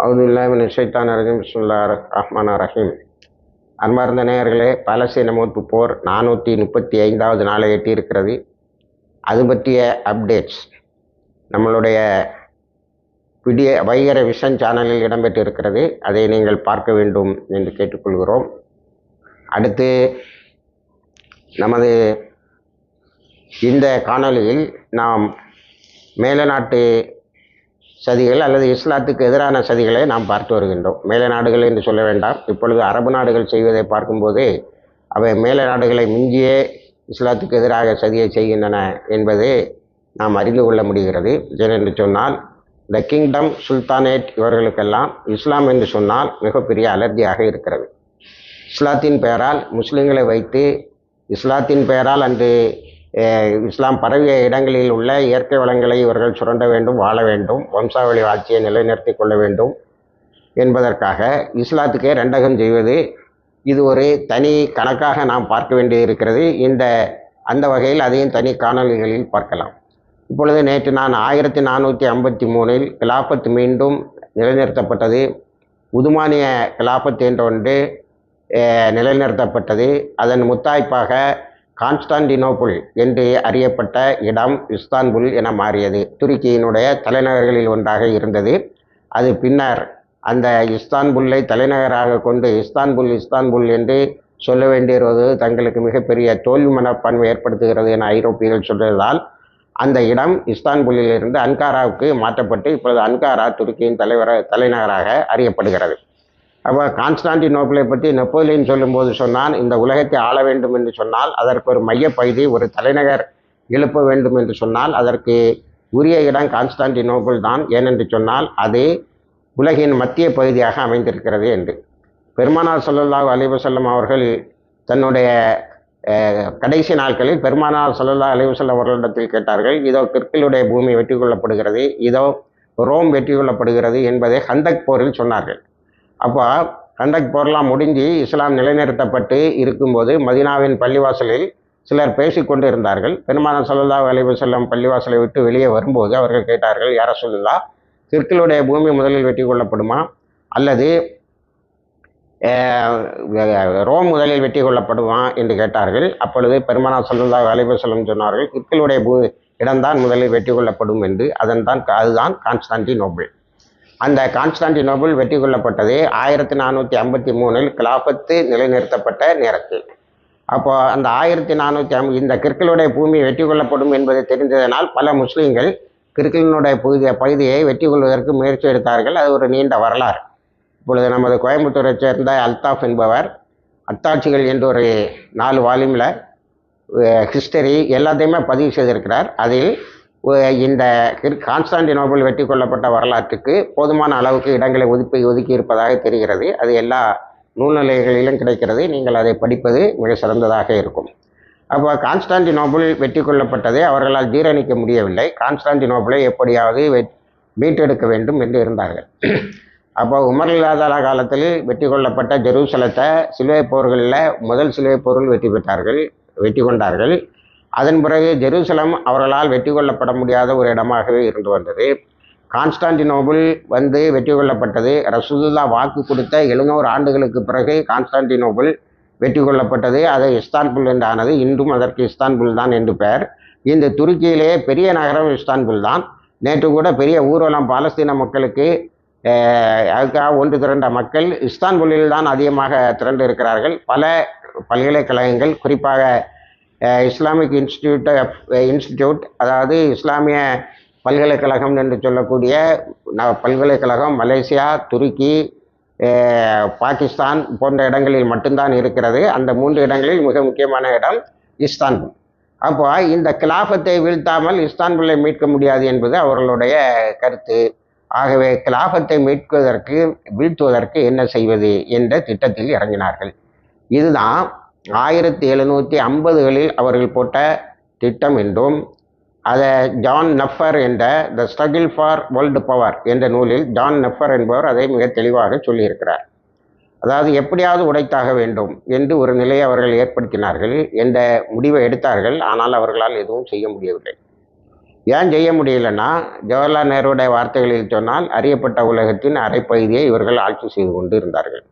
அவுதுல்லாமின் ஷைத்தான் அரஜிம் பிஸ்முல்லா ரஹ்மான் ரஹீம். அன்பார்ந்த நேயர்களே பாலஸ்தீன மூத்து போர் நானூற்றி முப்பத்தி ஐந்தாவது நாளை எட்டியிருக்கிறது. அது பற்றிய அப்டேட்ஸ் நம்மளுடைய விடிய வைகர விஷன் சேனலில் இடம்பெற்றிருக்கிறது. அதை நீங்கள் பார்க்க வேண்டும் என்று கேட்டுக்கொள்கிறோம். அடுத்து நமது இந்த காணொளியில் நாம் மேல நாட்டு சதிகள் அல்லது இஸ்லாத்துக்கு எதிரான சதிகளை நாம் பார்த்து வருகின்றோம். மேல நாடுகள் என்று சொல்ல வேண்டாம். இப்பொழுது அரபு நாடுகள் செய்வதை பார்க்கும்போது அவை மேல நாடுகளை மிஞ்சியே இஸ்லாத்துக்கு எதிராக சதியை செய்கின்றன என்பது நாம் அறிந்து கொள்ள முடிகிறது. ஏனென்று சொன்னால் த கிங்டம் சுல்தானேட் இவர்களுக்கெல்லாம் இஸ்லாம் என்று சொன்னால் மிகப்பெரிய அலர்ஜியாக இருக்கிறது. இஸ்லாத்தின் பெயரால் முஸ்லீம்களை வைத்து இஸ்லாத்தின் பெயரால் அன்று இஸ்லாம் பரவிய இடங்களில் உள்ள இயற்கை வளங்களை இவர்கள் சுரண்ட வேண்டும் வாழ வேண்டும் வம்சாவளி ஆட்சியை நிலைநிறுத்திக் கொள்ள வேண்டும் என்பதற்காக இஸ்லாத்துக்கே ரெண்டகம் செய்வது இது ஒரு தனி கணக்காக நாம் பார்க்க வேண்டியிருக்கிறது இந்த அந்த வகையில் அதையும் தனி காணொளிகளில் பார்க்கலாம். இப்பொழுது நேற்று நான் ஆயிரத்தி நானூற்றி ஐம்பத்தி மூணில் கிலாபத் மீண்டும் நிலைநிறுத்தப்பட்டது. உதுமானிய கிலாபத் என்ற ஒன்று நிலைநிறுத்தப்பட்டது. அதன் முத்தாய்ப்பாக கான்ஸ்டான்டினோப்புள் என்று அறியப்பட்ட இடம் இஸ்தான்புல் என மாறியது. துருக்கியினுடைய தலைநகர்களில் ஒன்றாக இருந்தது. அது பின்னர் அந்த இஸ்தான்புல்லை தலைநகராக கொண்டு இஸ்தான்புல் இஸ்தான்புல் என்று சொல்ல வேண்டியிருவது தங்களுக்கு மிகப்பெரிய தோல்வி மனப்பான்மை ஏற்படுத்துகிறது என ஐரோப்பியர்கள் சொல்வதால் அந்த இடம் இஸ்தான்புல்லிலிருந்து அன்காராவுக்கு மாற்றப்பட்டு இப்பொழுது அன்காரா துருக்கியின் தலைவர தலைநகராக அறியப்படுகிறது. அப்போ கான்ஸ்டான்டினோப்பிளை பற்றி நெப்போலியன் சொல்லும்போது சொன்னான் இந்த உலகத்தை ஆள வேண்டும் என்று சொன்னால் அதற்கு ஒரு மையப்பகுதி ஒரு தலைநகர் எழுப்ப வேண்டும் என்று சொன்னால் அதற்கு உரிய இடம் கான்ஸ்டான்டினோப்பிள் தான். ஏனென்று சொன்னால் அது உலகின் மத்திய பகுதியாக அமைந்திருக்கிறது என்று. பெருமானார் ஸல்லல்லாஹு அலிவசல்லம் அவர்கள் தன்னுடைய கடைசி நாட்களில் பெருமானார் ஸல்லல்லாஹு அலிவசல்லம் அவர்களிடத்தில் கேட்டார்கள் இதோ கிற்களுடைய பூமி வெற்றி கொள்ளப்படுகிறது இதோ ரோம் வெற்றி கொள்ளப்படுகிறது என்பதை ஹந்தக் போரில் சொன்னார்கள். அப்போ கண்டக் போர்லாம் முடிஞ்சு இஸ்லாம் நிலைநிறுத்தப்பட்டு இருக்கும்போது மதீனாவின் பள்ளிவாசலில் சிலர் பேசிக்கொண்டு இருந்தார்கள் பெருமானம் சல்லா அலைஹி செல்லம் பள்ளிவாசலை விட்டு வெளியே வரும்போது அவர்கள் கேட்டார்கள் யார சொல்லலா கிற்களுடைய பூமி முதலில் வெற்றி கொள்ளப்படுமா? அல்லது ரோம் முதலில் வெற்றி கொள்ளப்படுமா? என்று கேட்டார்கள். அப்பொழுது பெருமானா ஸல்லல்லாஹு அலைஹி செல்லம் சொன்னார்கள் கிற்களுடைய பூ இடம்தான் முதலில் வெற்றி கொள்ளப்படும் என்று. அதன் தான் அதுதான் கான்ஸ்டான்டினோபிள். அந்த கான்ஸ்டான்டினோபிள் வெற்றி கொள்ளப்பட்டது ஆயிரத்தி நானூற்றி ஐம்பத்தி மூணில் கிலாபத்து நிலைநிறுத்தப்பட்ட நேரத்தில். அப்போ அந்த ஆயிரத்தி நானூற்றி ஐம்பது இந்த கிற்களுடைய பூமி வெற்றி கொள்ளப்படும் என்பது தெரிந்ததனால் பல முஸ்லீம்கள் கிற்களினுடைய பகுதிய பகுதியை வெற்றி கொள்வதற்கு முயற்சி எடுத்தார்கள். அது ஒரு நீண்ட வரலாறு. இப்பொழுது நமது கோயம்புத்தூரை சேர்ந்த அல்தாஃப் என்பவர் அத்தாட்சிகள் என்ற ஒரு நாலு வால்யூமில் ஹிஸ்டரி எல்லாத்தையுமே பதிவு செய்திருக்கிறார். அதில் இந்த கான்ஸ்டான்டினோபிள் வெற்றி கொள்ளப்பட்ட வரலாற்றுக்கு போதுமான அளவுக்கு இடங்களை ஒதுக்கி ஒதுக்கி இருப்பதாக தெரிகிறது. அது எல்லா நூல்நிலைகளிலும் கிடைக்கிறது. நீங்கள் அதை படிப்பது மிக சிறந்ததாக இருக்கும். அப்போ கான்ஸ்டான்டினோபிள் வெற்றி கொள்ளப்பட்டதை அவர்களால் ஜீரணிக்க முடியவில்லை. கான்ஸ்டான்டினோபிளை எப்படியாவது வெ- மீட்டெடுக்க வேண்டும் என்று இருந்தார்கள். அப்போ உமர் இல்லாதால காலத்தில் வெற்றி கொள்ளப்பட்ட ஜெருசலத்தை சிலுவை போர்களில் முதல் சிலுவை போர்கள் வெற்றி பெற்றார்கள் வெற்றி கொண்டார்கள். அதன் பிறகு ஜெருசலம் அவர்களால் வெற்றி கொள்ளப்பட முடியாத ஒரு இடமாகவே இருந்து வந்தது. கான்ஸ்டான்டினோபிள் வந்து வெற்றி கொள்ளப்பட்டது. ரசூலுல்லா வாக்கு கொடுத்த எழுநூறு ஆண்டுகளுக்கு பிறகு கான்ஸ்டான்டினோபிள் வெற்றி கொள்ளப்பட்டது. அது இஸ்தான்புல் என்றானது. இன்றும் அதற்கு இஸ்தான்புல் தான் என்று பெயர். இந்த துருக்கியிலேயே பெரிய நகரம் இஸ்தான்புல் தான். நேற்று கூட பெரிய ஊர்வலம் பாலஸ்தீன மக்களுக்கு அதுக்காக ஒன்று திரண்ட மக்கள் இஸ்தான்புல்லில் தான் அதிகமாக திரண்டு இருக்கிறார்கள் பல பல்கலைக்கழகங்கள் குறிப்பாக இஸ்லாமிக் இன்ஸ்டியூட் இன்ஸ்டிடியூட் அதாவது இஸ்லாமிய பல்கலைக்கழகம் என்று சொல்லக்கூடிய பல்கலைக்கழகம் மலேசியா துருக்கி பாகிஸ்தான் போன்ற இடங்களில் மட்டும்தான் இருக்கிறது. அந்த மூன்று இடங்களில் மிக முக்கியமான இடம் இஸ்தான்புல். அப்போ இந்த கிலாபத்தை வீழ்த்தாமல் இஸ்தான்புல்லை மீட்க முடியாது என்பது அவர்களுடைய கருத்து. ஆகவே கிலாபத்தை மீட்குவதற்கு வீழ்த்துவதற்கு என்ன செய்வது என்ற திட்டத்தில் இறங்கினார்கள். இதுதான் ஆயிரத்தி எழுநூற்றி ஐம்பதுகளில் அவர்கள் போட்ட திட்டம் என்றும் அதை ஜான் நஃபர் என்ற the struggle for world power என்ற நூலில் ஜான் நெஃபர் என்பவர் அதை மிக தெளிவாக சொல்லியிருக்கிறார். அதாவது எப்படியாவது உடைத்தாக வேண்டும் என்று ஒரு நிலையை அவர்கள் ஏற்படுத்தினார்கள் என்ற முடிவை எடுத்தார்கள். ஆனால் அவர்களால் எதுவும் செய்ய முடியவில்லை. ஏன் செய்ய முடியலன்னா ஜவஹர்லால் நேருடைய வார்த்தைகளில் சொன்னால் அறியப்பட்ட உலகத்தின் அரைப்பகுதியை இவர்கள் ஆட்சி செய்து கொண்டு இருந்தார்கள்.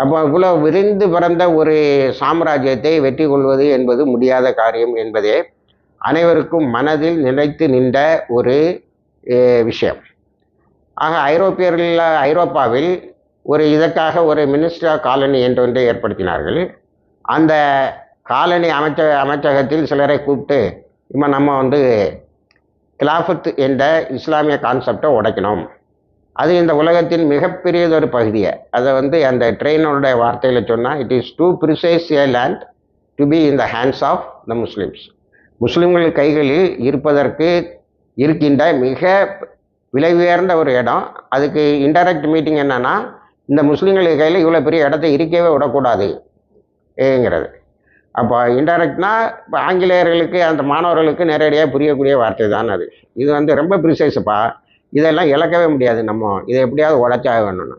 அப்போ இவ்வளோ விரிந்து பிறந்த ஒரு சாம்ராஜ்யத்தை வெற்றி கொள்வது என்பது முடியாத காரியம் என்பதே அனைவருக்கும் மனதில் நிலைத்து நின்ற ஒரு விஷயம். ஆக ஐரோப்பியர்கள் ஐரோப்பாவில் ஒரு இதற்காக ஒரு மினிஸ்டர் காலனி என்று ஒன்றை ஏற்படுத்தினார்கள். அந்த காலனி அமைச்ச அமைச்சகத்தில் சிலரை கூப்பிட்டு இப்போ நம்ம வந்து கிலாஃபத் என்ற இஸ்லாமிய கான்செப்டை உடைக்கணும். அது இந்த உலகத்தின் மிகப்பெரியதொரு பகுதியை. அதை வந்து அந்த ட்ரெயினோட வார்த்தையில் சொன்னால் it is too precise a land to be in the hands of the Muslims முஸ்லீம்கள் கைகளில் இருப்பதற்கு இருக்கின்ற மிக விலை உயர்ந்த ஒரு இடம். அதுக்கு இன்டைரக்ட் மீட்டிங் என்னென்னா இந்த முஸ்லீம்கள் கையில் இவ்வளோ பெரிய இடத்த இருக்கவே விடக்கூடாது ஏங்கிறது அப்போ இன்டைரக்ட்னா இப்போ ஆங்கிலேயர்களுக்கு அந்த மாணவர்களுக்கு நேரடியாக புரியக்கூடிய வார்த்தை தான் அது. இது வந்து ரொம்ப ப்ரிசைஸப்பா இதெல்லாம் இழக்கவே முடியாது நம்ம. இதை எப்படியாவது உடைச்சாக வேணும்னு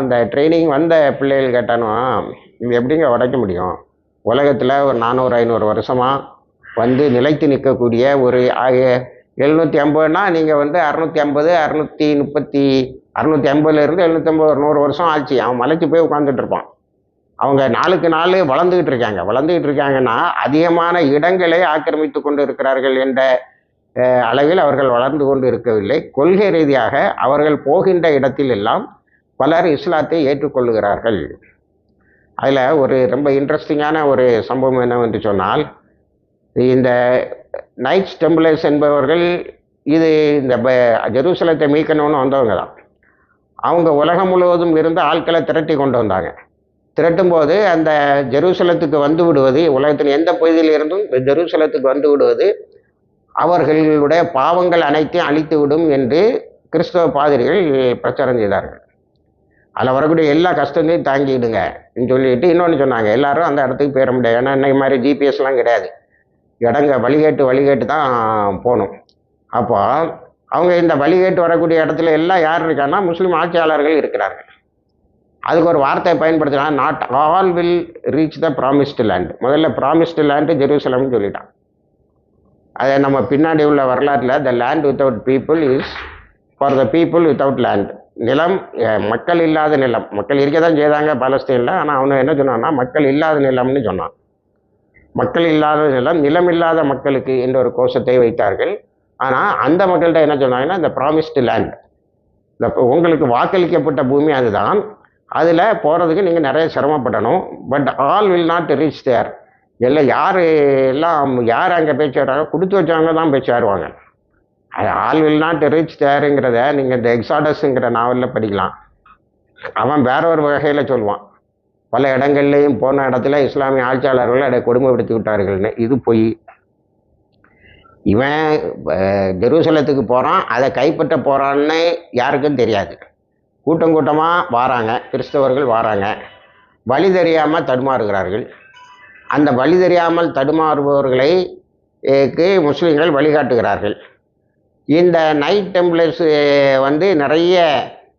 அந்த ட்ரைனிங் வந்த பிள்ளைகள் கேட்டானோ இது எப்படிங்க உடைக்க முடியும்? உலகத்தில் ஒரு நானூறு ஐநூறு வருஷமாக வந்து நிலைத்து நிற்கக்கூடிய ஒரு எழுநூற்றி ஐம்பதுனா நீங்கள் வந்து அறுநூற்றி ஐம்பது அறுநூற்றி முப்பத்தி அறுநூற்றி ஐம்பதுலேருந்து எழுநூற்றி ஐம்பது ஒரு நூறு வருஷம் ஆச்சு. அவன் மலைச்சு போய் உட்காந்துட்டு இருப்பான். அவங்க நாளுக்கு நாள் வளர்ந்துக்கிட்டு இருக்காங்க. வளர்ந்துக்கிட்டு இருக்காங்கன்னா அதிகமான இடங்களை ஆக்கிரமித்து கொண்டு இருக்கிறார்கள் என்ற அளவில் அவர்கள் வளர்ந்து கொண்டு இருக்கவில்லை கொள்கை ரீதியாக அவர்கள் போகின்ற இடத்தில் எல்லாம் பலர் இஸ்லாத்தை ஏற்றுக்கொள்ளுகிறார்கள். அதில் ஒரு ரொம்ப இன்ட்ரெஸ்டிங்கான ஒரு சம்பவம் என்னவென்று சொன்னால் இந்த நைட்ஸ் டெம்பிளர்ஸ் என்பவர்கள் இது இந்த ஜெருசலத்தை மீட்கணும்னு வந்தவங்க தான். அவங்க உலகம் முழுவதும் இருந்து ஆட்களை திரட்டி கொண்டு வந்தாங்க. திரட்டும்போது அந்த ஜெருசலத்துக்கு வந்து விடுவது உலகத்தின் எந்த பகுதியில் இருந்தும் இந்த ஜெருசலத்துக்கு வந்து விடுவது அவர்களுடைய பாவங்கள் அனைத்தையும் அழித்து விடும் என்று கிறிஸ்தவ பாதிரிகள் பிரச்சாரம் செய்தார்கள். அதில் வரக்கூடிய எல்லா கஷ்டத்தையும் தாங்கிடுங்க சொல்லிட்டு இன்னொன்று சொன்னாங்க. எல்லாரும் அந்த இடத்துக்கு போயிட முடியாது. ஏன்னா இன்னைக்கு மாதிரி ஜிபிஎஸ்லாம் கிடையாது. இடங்க வழிகேட்டு வழிகேட்டு தான் போகணும். அப்போ அவங்க இந்த வழிகேட்டு வரக்கூடிய இடத்துல எல்லாம் யார் இருக்காங்கன்னா முஸ்லீம் ஆட்சியாளர்கள் இருக்கிறார்கள். அதுக்கு ஒரு வார்த்தையை பயன்படுத்தினா not all will reach the promised land முதல்ல ப்ராமிஸ்டு லேண்டு ஜெருசலம்னு சொல்லிட்டான். அதை நம்ம பின்னாடி உள்ள வரலாற்றில் the land without people is for the people without land நிலம் மக்கள் இல்லாத நிலம். மக்கள் இருக்க தான் செய்தாங்க பாலஸ்தீனில் ஆனால் அவனை என்ன சொன்னான்னா மக்கள் இல்லாத நிலம்னு சொன்னான். மக்கள் இல்லாத நிலம் நிலம் இல்லாத மக்களுக்கு என்ற ஒரு கோஷத்தை வைத்தார்கள். ஆனால் அந்த மக்கள்கிட்ட என்ன சொன்னாங்கன்னா இந்த ப்ராமிஸ்டு லேண்ட் இந்த உங்களுக்கு வாக்களிக்கப்பட்ட பூமி அதுதான். அதில் போகிறதுக்கு நீங்கள் நிறைய சிரமப்படணும். But all will not reach there எல்லாம் யார் எல்லாம் யார் அங்கே பேச்சு வர்றாங்க கொடுத்து வச்சவங்க தான் பேச்சு வருவாங்க அது ஆல் வில் நாட் ரீச் தேருங்கிறத நீங்கள் இந்த எக்ஸாடஸுங்கிற நாவலில் படிக்கலாம். அவன் வேற ஒரு வகையில் சொல்லுவான். பல இடங்கள்லையும் போன இடத்துல இஸ்லாமிய ஆட்சியாளர்கள் அதை கொடுமைப்படுத்தி விட்டார்கள்னு. இது பொய். இவன் ஜெருசலத்துக்கு போகிறான் அதை கைப்பற்ற போகிறான்னு யாருக்கும் தெரியாது. கூட்டம் கூட்டமாக வாராங்க கிறிஸ்தவர்கள் வாராங்க. வழி தெரியாமல் தடுமாறுகிறார்கள். அந்த வழி தெரியாமல் தடுமாறுபவர்களை முஸ்லீம்கள் வழிகாட்டுகிறார்கள். இந்த நைட் டெம்பிளர்ஸ் வந்து நிறைய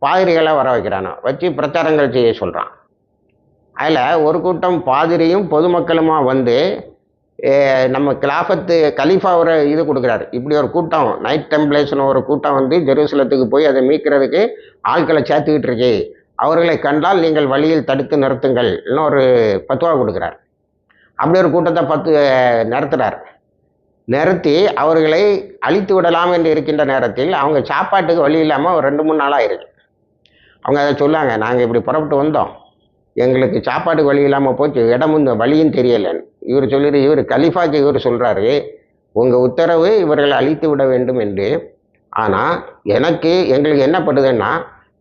பாதிரிகளை வர வைக்கிறானோ. வச்சு பிரச்சாரங்கள் செய்ய சொல்கிறான் அதில் ஒரு கூட்டம் பாதிரியும் பொதுமக்களுமா வந்து நம்ம கிலாஃபத்து கலீஃபா ஒரு இது கொடுக்குறாரு. இப்படி ஒரு கூட்டம் நைட் டெம்பிளேஷன் ஒரு கூட்டம் வந்து ஜெருசலத்துக்கு போய் அதை மீட்கிறதுக்கு ஆட்களை சேர்த்துக்கிட்டு இருக்கு. அவர்களை கண்டால் நீங்கள் வழியில் தடுத்து நிறுத்துங்கள். ஒரு பத்துவா கொடுக்குறாரு. அப்படி ஒரு கூட்டத்தை பத்து நடத்துகிறார் நிறுத்தி அவர்களை அழித்து விடலாம் என்று இருக்கின்ற நேரத்தில் அவங்க சாப்பாட்டுக்கு வழி இல்லாமல் ஒரு ரெண்டு மூணு நாளாக இருக்கு அவங்க அதை சொல்லாங்க நாங்கள் இப்படி புறப்பட்டு வந்தோம். எங்களுக்கு சாப்பாட்டுக்கு வழி இல்லாமல் போச்சு. இடமும் இந்த வழியும் தெரியலைன்னு. இவர் சொல்லிடு இவர் கலிஃபாக்கு இவர் சொல்கிறாரு உங்கள் உத்தரவு இவர்களை அழித்து விட வேண்டும் என்று. ஆனால் எனக்கு எங்களுக்கு என்ன படுதுன்னா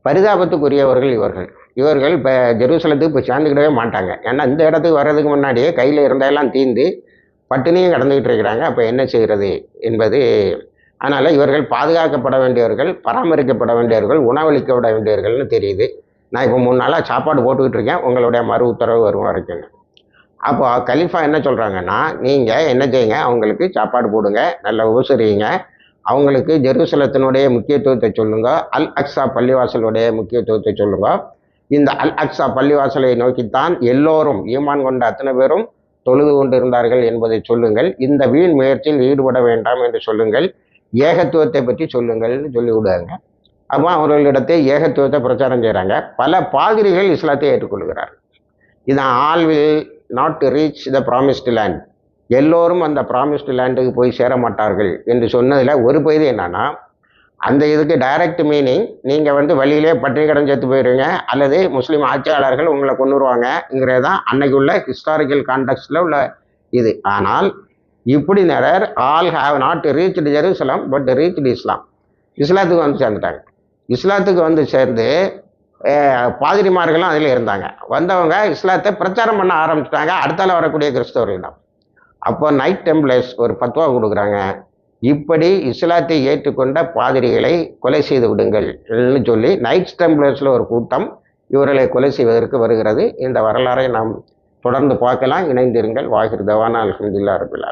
பரிதாபத்துக்குரியவர்கள் இவர்கள். இவர்கள் இப்போ ஜெருசலத்துக்கு இப்போ சேர்ந்துக்கிடவே மாட்டாங்க. ஏன்னா இந்த இடத்துக்கு வர்றதுக்கு முன்னாடியே கையில் இருந்தெல்லாம் தீந்து பட்டினியும் கடந்துக்கிட்டு இருக்கிறாங்க. அப்போ என்ன செய்கிறது என்பது அதனால் இவர்கள் பாதுகாக்கப்பட வேண்டியவர்கள் பராமரிக்கப்பட வேண்டியவர்கள் உணவளிக்கப்பட வேண்டியவர்கள்னு தெரியுது. நான் இப்போ மூணு நாளாக சாப்பாடு போட்டுக்கிட்டு இருக்கேன். உங்களுடைய மறு உத்தரவு வரும் வரைக்கும். அப்போ கலிஃபா என்ன சொல்கிறாங்கன்னா நீங்கள் என்ன செய்யுங்க? அவங்களுக்கு சாப்பாடு போடுங்க. நல்ல உபசரிங்க அவங்களுக்கு ஜெருசலத்தினுடைய முக்கியத்துவத்தை சொல்லுங்க. அல் அக்ஸா பள்ளிவாசலுடைய முக்கியத்துவத்தை சொல்லுங்கள் இந்த அல் அக்ஸா பள்ளிவாசலை நோக்கித்தான் எல்லோரும் ஈமான் கொண்ட அத்தனை பேரும் தொழுது கொண்டிருந்தார்கள் என்பதை சொல்லுங்கள். இந்த வீண் முயற்சியில் ஈடுபட வேண்டாம் என்று சொல்லுங்கள். ஏகத்துவத்தை பற்றி சொல்லுங்கள்னு சொல்லி விடுவாங்க அப்போ அவர்களிடத்தை ஏகத்துவத்தை பிரச்சாரம் செய்கிறாங்க பல பாதிரிகள் இஸ்லாத்தை ஏற்றுக்கொள்கிறார் இது all will not reach the promised land எல்லோரும் அந்த ப்ராமிஸ்டு லேண்டுக்கு போய் சேர மாட்டார்கள் என்று சொன்னதில் ஒரு பகுதி என்னன்னா அந்த இதுக்கு டைரக்ட் மீனிங் நீங்கள் வந்து வழியிலே பட்டினி கடன் சேர்த்து போயிடுவீங்க அல்லது முஸ்லீம் ஆட்சியாளர்கள் உங்களை கொண்டு வருவாங்கங்கிறது தான் அன்னைக்கு உள்ள ஹிஸ்டாரிக்கல் கான்டெக்ட்ஸில் உள்ள இது. ஆனால் இப்படி நிறைய all have not reach Jerusalem but reach Islam இஸ்லாத்துக்கு வந்து சேர்ந்துட்டாங்க. இஸ்லாத்துக்கு வந்து சேர்ந்து பாதிரிமார்களும் அதில் இருந்தாங்க. வந்தவங்க இஸ்லாத்தை பிரச்சாரம் பண்ண ஆரம்பிச்சிட்டாங்க. அடுத்தால வரக்கூடிய கிறிஸ்தவர்கள் தான். அப்போ நைட் டெம்ப்ளேஸ் ஒரு பத்துவா கொடுக்குறாங்க. இப்படி இஸ்லாத்தை ஏற்றுக்கொண்ட பாதிரிகளை கொலை செய்து விடுங்கள் சொல்லி நைட் டெம்பிளர்ஸில் ஒரு கூட்டம் இவர்களை கொலை செய்வதற்கு வருகிறது. இந்த வரலாறை நாம் தொடர்ந்து பார்க்கலாம். இணைந்திருங்கள். வாகிர் தவானா அல்ஹம்துலில்லாஹ் ரபில்